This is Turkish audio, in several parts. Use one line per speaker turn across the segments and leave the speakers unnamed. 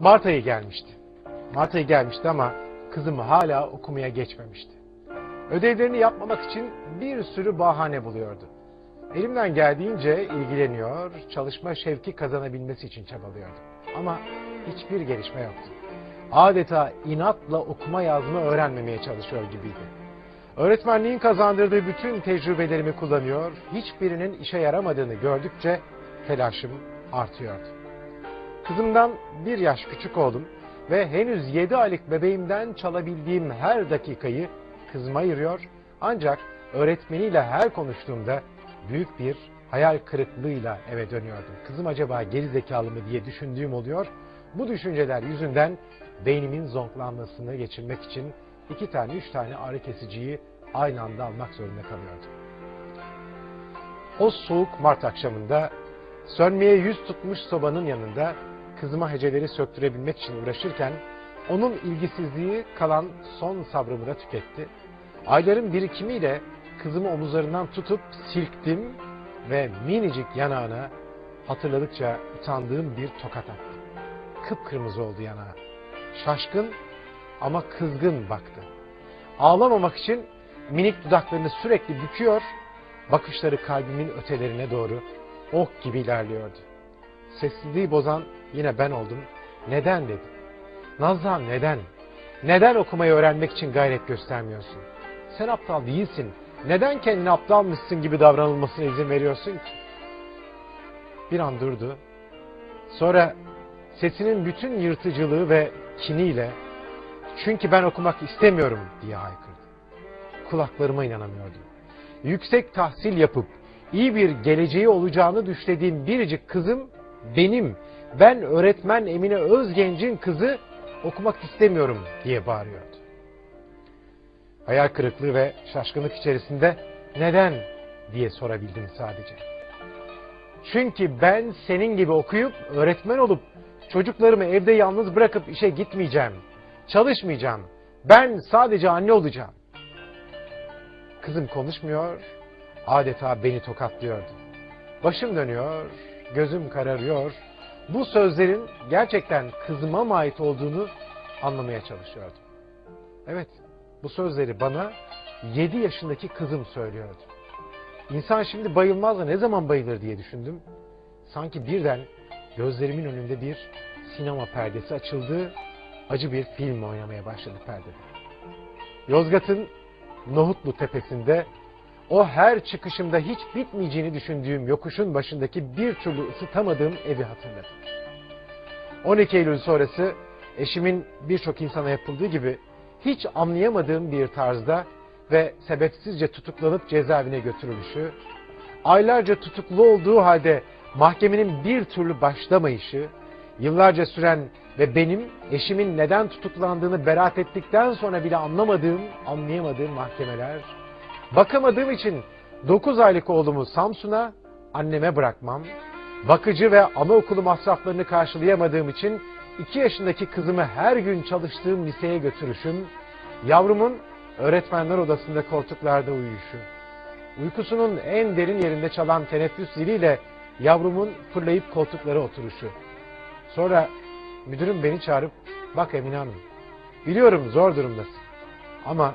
Mart ayı gelmişti. Mart ayı gelmişti ama kızım hala okumaya geçmemişti. Ödevlerini yapmamak için bir sürü bahane buluyordu. Elimden geldiğince ilgileniyor, çalışma şevki kazanabilmesi için çabalıyordum. Ama hiçbir gelişme yoktu. Adeta inatla okuma yazma öğrenmemeye çalışıyor gibiydi. Öğretmenliğin kazandırdığı bütün tecrübelerimi kullanıyor, hiçbirinin işe yaramadığını gördükçe telaşım artıyordu. Kızımdan bir yaş küçük oldum ve henüz 7 aylık bebeğimden çalabildiğim her dakikayı kızıma ayırıyor. Ancak öğretmeniyle her konuştuğumda büyük bir hayal kırıklığıyla eve dönüyordum. Kızım acaba geri zekalı mı diye düşündüğüm oluyor. Bu düşünceler yüzünden beynimin zonklanmasını geçirmek için iki tane, üç tane ağrı kesiciyi aynı anda almak zorunda kalıyordum. O soğuk Mart akşamında sönmeye yüz tutmuş sobanın yanında kızıma heceleri söktürebilmek için uğraşırken onun ilgisizliği kalan son sabrımı da tüketti. Ayların birikimiyle kızımı omuzlarından tutup silktim ve minicik yanağına hatırladıkça utandığım bir tokat attım. Kıpkırmızı oldu yanağı. Şaşkın ama kızgın baktı. Ağlamamak için minik dudaklarını sürekli büküyor, bakışları kalbimin ötelerine doğru ok gibi ilerliyordu. Sessizliği bozan yine ben oldum. Neden dedi. Nazan neden? Neden okumayı öğrenmek için gayret göstermiyorsun? Sen aptal değilsin. Neden kendini aptalmışsın gibi davranılmasına izin veriyorsun ki? Bir an durdu. Sonra sesinin bütün yırtıcılığı ve kiniyle çünkü ben okumak istemiyorum diye haykırdı. Kulaklarıma inanamıyordum. Yüksek tahsil yapıp iyi bir geleceği olacağını düşlediğim biricik kızım benim. Ben öğretmen Emine Özgenç'in kızı okumak istemiyorum diye bağırıyordu. Hayal kırıklığı ve şaşkınlık içerisinde neden diye sorabildim sadece. Çünkü ben senin gibi okuyup öğretmen olup çocuklarımı evde yalnız bırakıp işe gitmeyeceğim. Çalışmayacağım. Ben sadece anne olacağım. Kızım konuşmuyor, adeta beni tokatlıyordu. Başım dönüyor, gözüm kararıyor. Bu sözlerin gerçekten kızıma ait olduğunu anlamaya çalışıyordum. Evet, bu sözleri bana 7 yaşındaki kızım söylüyordu. İnsan şimdi bayılmaz da ne zaman bayılır diye düşündüm. Sanki birden gözlerimin önünde bir sinema perdesi açıldı. Acı bir film oynamaya başladı perdede. Yozgat'ın Nohutlu tepesinde o her çıkışımda hiç bitmeyeceğini düşündüğüm yokuşun başındaki bir türlü ısıtamadığım evi hatırladım. 12 Eylül sonrası eşimin birçok insana yapıldığı gibi hiç anlayamadığım bir tarzda ve sebepsizce tutuklanıp cezaevine götürülüşü, aylarca tutuklu olduğu halde mahkemenin bir türlü başlamayışı, yıllarca süren ve benim eşimin neden tutuklandığını beraat ettikten sonra bile anlamadığım, anlayamadığım mahkemeler, bakamadığım için 9 aylık oğlumu Samsun'a anneme bırakmam, bakıcı ve anaokulu masraflarını karşılayamadığım için 2 yaşındaki kızımı her gün çalıştığım liseye götürüşüm, yavrumun öğretmenler odasında koltuklarda uyuyuşu, uykusunun en derin yerinde çalan teneffüs ziliyle yavrumun fırlayıp koltuklara oturuşu. Sonra müdürüm beni çağırıp, bak Emine Hanım, biliyorum zor durumdasın ama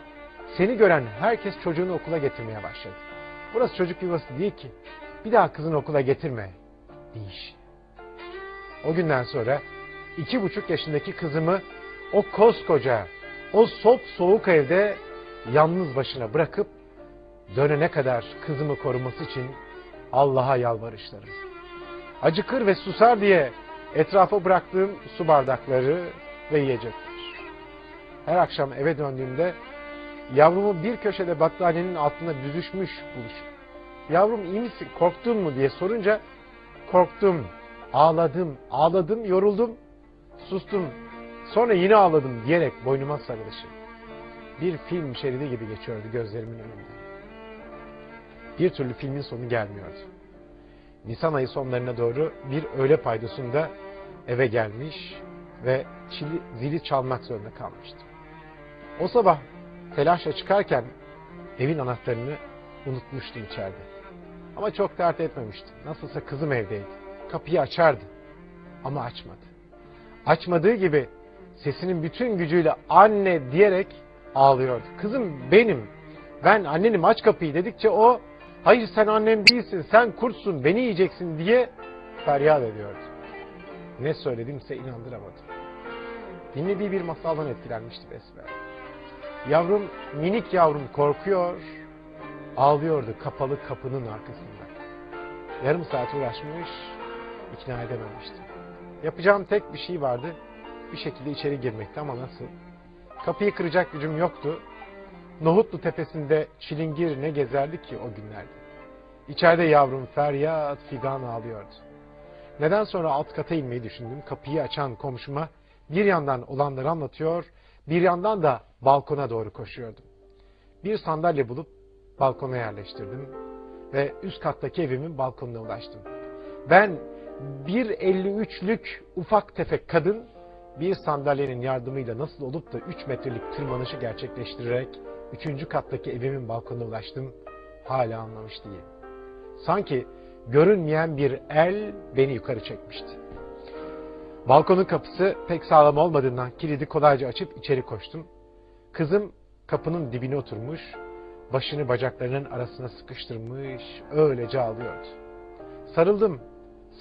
seni gören herkes çocuğunu okula getirmeye başladı. Burası çocuk yuvası değil ki, bir daha kızını okula getirme, deyiş. O günden sonra iki buçuk yaşındaki kızımı o koskoca, o sop soğuk evde yalnız başına bırakıp dönene kadar kızımı koruması için Allah'a yalvarışlarım. Acıkır ve susar diye etrafa bıraktığım su bardakları ve yiyecekler. Her akşam eve döndüğümde yavrumu bir köşede battaniyenin altında büzüşmüş buluşum. Yavrum iyi misin, korktun mu diye sorunca korktum, ağladım, ağladım, yoruldum, sustum, sonra yine ağladım diyerek boynuma sarılışım. Bir film şeridi gibi geçiyordu gözlerimin önünde. Bir türlü filmin sonu gelmiyordu. Nisan ayı sonlarına doğru bir öğle paydosunda eve gelmiş ve çili, zili çalmak zorunda kalmıştı. O sabah telaşla çıkarken evin anahtarını unutmuştum içeride. Ama çok dert etmemiştim. Nasılsa kızım evdeydi. Kapıyı açardı ama açmadı. Açmadığı gibi sesinin bütün gücüyle anne diyerek ağlıyordu. Kızım benim. Ben annenim aç kapıyı dedikçe o hayır sen annem değilsin sen kurtsun beni yiyeceksin diye feryat ediyordu. Ne söyledimse inandıramadım. Dinlediği bir masaldan etkilenmişti besbelli. Yavrum, minik yavrum korkuyor, ağlıyordu kapalı kapının arkasında. Yarım saat uğraşmış, ikna edememişti. Yapacağım tek bir şey vardı, bir şekilde içeri girmekti ama nasıl? Kapıyı kıracak gücüm yoktu. Nohutlu tepesinde çilingir ne gezerdi ki o günlerde. İçeride yavrum feryat figan ağlıyordu. Neden sonra alt kata inmeyi düşündüm. Kapıyı açan komşuma bir yandan olanları anlatıyor, bir yandan da balkona doğru koşuyordum. Bir sandalye bulup balkona yerleştirdim ve üst kattaki evimin balkonuna ulaştım. Ben 1.53'lük ufak tefek kadın bir sandalyenin yardımıyla nasıl olup da 3 metrelik tırmanışı gerçekleştirerek 3. kattaki evimin balkonuna ulaştım hala anlamış değil. Sanki görünmeyen bir el beni yukarı çekmişti. Balkonun kapısı pek sağlam olmadığından kilidi kolayca açıp içeri koştum. Kızım kapının dibine oturmuş, başını bacaklarının arasına sıkıştırmış, öylece ağlıyordu. Sarıldım,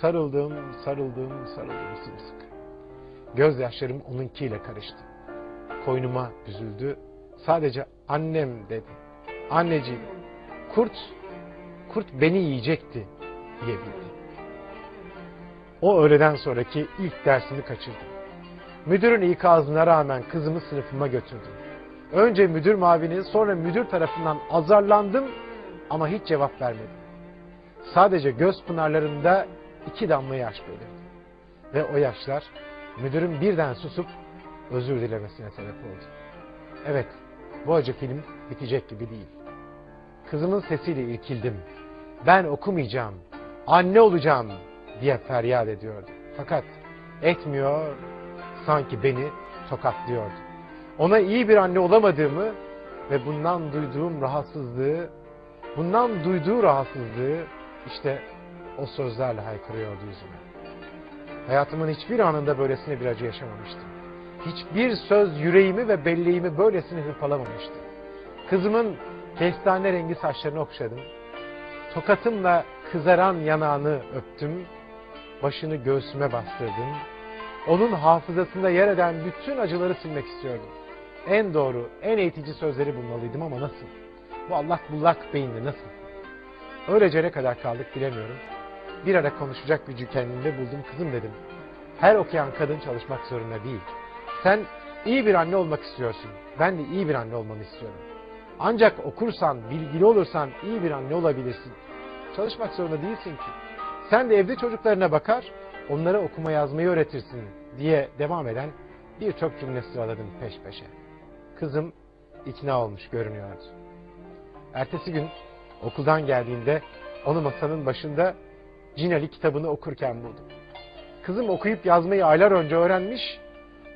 sarıldım, sarıldım, sarıldım sımsıkı. Gözyaşlarım onunkiyle karıştı. Koynuma büzüldü, sadece annem dedi. Anneciğim, kurt, kurt beni yiyecekti diyebildi. O öğleden sonraki ilk dersimi kaçırdım. Müdürün ikazına rağmen kızımı sınıfıma götürdüm. Önce müdür mavinin sonra müdür tarafından azarlandım ama hiç cevap vermedim. Sadece göz pınarlarında iki damla yaş belirdi. Ve o yaşlar müdürün birden susup özür dilemesine sebep oldu. Evet, bu acı film bitecek gibi değil. Kızımın sesiyle irkildim. Ben okumayacağım, anne olacağım diye feryat ediyordu. Fakat etmiyor, sanki beni tokatlıyordu. Ona iyi bir anne olamadığımı ve bundan duyduğum rahatsızlığı, bundan duyduğu rahatsızlığı işte o sözlerle haykırıyordu yüzüme. Hayatımın hiçbir anında böylesine bir acı yaşamamıştım. Hiçbir söz yüreğimi ve belleğimi böylesine hırpalamamıştı. Kızımın kestane rengi saçlarını okşadım. Tokatımla kızaran yanağını öptüm. Başını göğsüme bastırdım. Onun hafızasında yer eden bütün acıları silmek istiyordum. En doğru, en eğitici sözleri bulmalıydım ama nasıl? Bu allak bullak beyinle nasıl? Öylece ne kadar kaldık bilemiyorum. Bir ara konuşacak gücü kendimde buldum. Kızım dedim. Her okuyan kadın çalışmak zorunda değil. Sen iyi bir anne olmak istiyorsun. Ben de iyi bir anne olmanı istiyorum. Ancak okursan, bilgili olursan iyi bir anne olabilirsin. Çalışmak zorunda değilsin ki. Sen de evde çocuklarına bakar, onlara okuma yazmayı öğretirsin diye devam eden birçok cümle sıraladım peş peşe. Kızım ikna olmuş görünüyordu. Ertesi gün okuldan geldiğinde onu masanın başında Cinali kitabını okurken buldum. Kızım okuyup yazmayı aylar önce öğrenmiş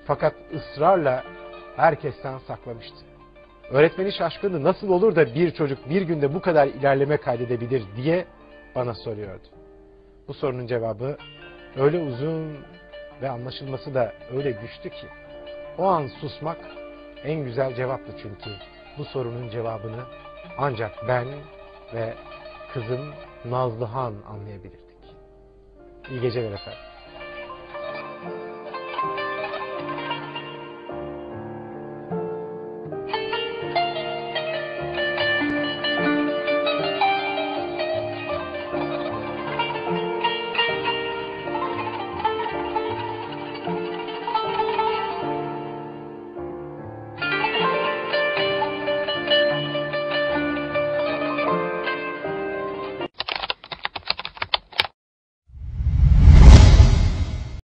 fakat ısrarla herkesten saklamıştı. Öğretmeni şaşkındı nasıl olur da bir çocuk bir günde bu kadar ilerleme kaydedebilir diye bana soruyordu. Bu sorunun cevabı öyle uzun ve anlaşılması da öyle güçtü ki o an susmak en güzel cevaptı çünkü bu sorunun cevabını ancak ben ve kızım Nazlıhan anlayabilirdik. İyi geceler efendim.